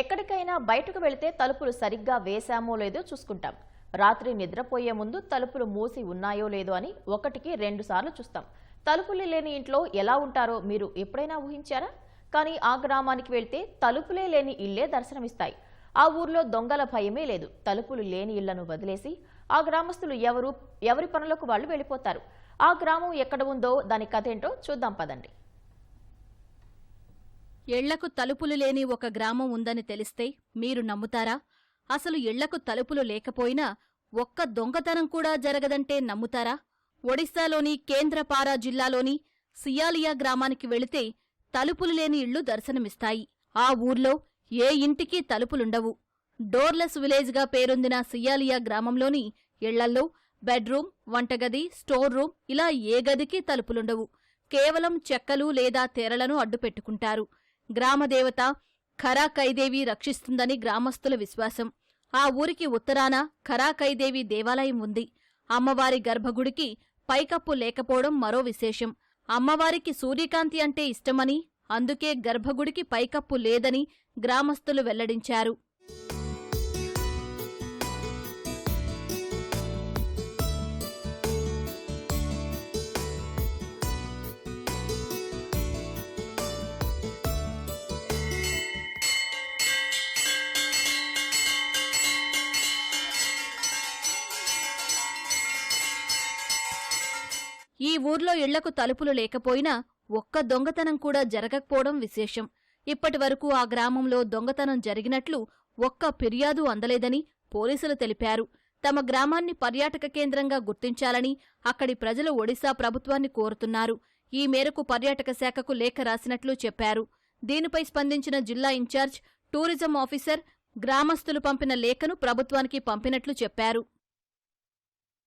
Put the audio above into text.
ఎక్కడికైనా బయటకు వెళితే తలుపులు సరిగ్గా వేశామో లేదో చూసుకుంటాం. రాత్రి నిద్రపోయే ముందు తలుపులు మూసి ఉన్నాయో లేదో అని ఒకటికి రెండు సార్లు చూస్తాం. తలుపులు లేని ఇంట్లో ఎలా ఉంటారో మీరు ఎప్పుడైనా ఊహించారా? కానీ ఆ గ్రామానికి వెళ్తే తలుపులే లేని ఇళ్ళే దర్శనమిస్తాయి. ఆ ఊర్లో దొంగల భయమే లేదు. తలుపులు లేని ఇళ్ళను వదిలేసి ఆ గ్రామస్తులు ఎవరు ఎవరి పనులకు వాళ్ళు వెళ్ళిపోతారు. ఆ గ్రామం ఎక్కడ ఉందో దాని కథ ఏంటో చూద్దాం పదండి. ఇళ్ళకు తలుపులు లేని ఒక గ్రామం ఉందని తెలిస్తే మీరు నమ్ముతారా? అసలు ఇళ్ళకు తలుపులు లేకపోయినా ఒక్క దొంగతనం కూడా జరగదంటే నమ్ముతారా? ఒడిశాలోని కేంద్రపారా జిల్లాలోని సియాలియా గ్రామానికి వెళితే తలుపులు లేని ఇళ్ళు దర్శనమిస్తాయి. ఆ ఊర్లో ఏ ఇంటికి తలుపులుండవు. డోర్లెస్ విలేజ్గా పేరొందిన సియాలియా గ్రామంలోని ఇళ్ళల్లో బెడ్రూమ్ వంటగది స్టోర్ రూమ్ ఇలా ఏ గదికి తలుపులుండవు. కేవలం చెక్కలు లేదా తెరలను అడ్డుపెట్టుకుంటారు. గ్రామదేవత ఖరాకైదేవి రక్షిస్తుందని గ్రామస్తుల విశ్వాసం. ఆ ఊరికి ఉత్తరాన ఖరాకైదేవి దేవాలయం ఉంది. అమ్మవారి గర్భగుడికి పైకప్పు లేకపోవడం మరో విశేషం. అమ్మవారికి సూర్యకాంతి అంటే ఇష్టమని అందుకే గర్భగుడికి పైకప్పు లేదని గ్రామస్తులు వెల్లడించారు. ఈ ఊర్లో ఇళ్ళకు తలుపులు లేకపోయినా ఒక్క దొంగతనం కూడా జరగకపోవడం విశేషం. ఇప్పటి వరకు ఆ గ్రామంలో దొంగతనం జరిగినట్లు ఒక్క ఫిర్యాదు అందలేదని పోలీసులు తెలిపారు. తమ గ్రామాన్ని పర్యాటక కేంద్రంగా గుర్తించాలని అక్కడి ప్రజలు ఒడిశా ప్రభుత్వాన్ని కోరుతున్నారు. ఈ మేరకు పర్యాటక శాఖకు లేఖ రాసినట్లు చెప్పారు. దీనిపై స్పందించిన జిల్లా ఇన్ఛార్జ్ టూరిజం ఆఫీసర్ గ్రామస్తులు పంపిన లేఖను ప్రభుత్వానికి పంపినట్లు చెప్పారు.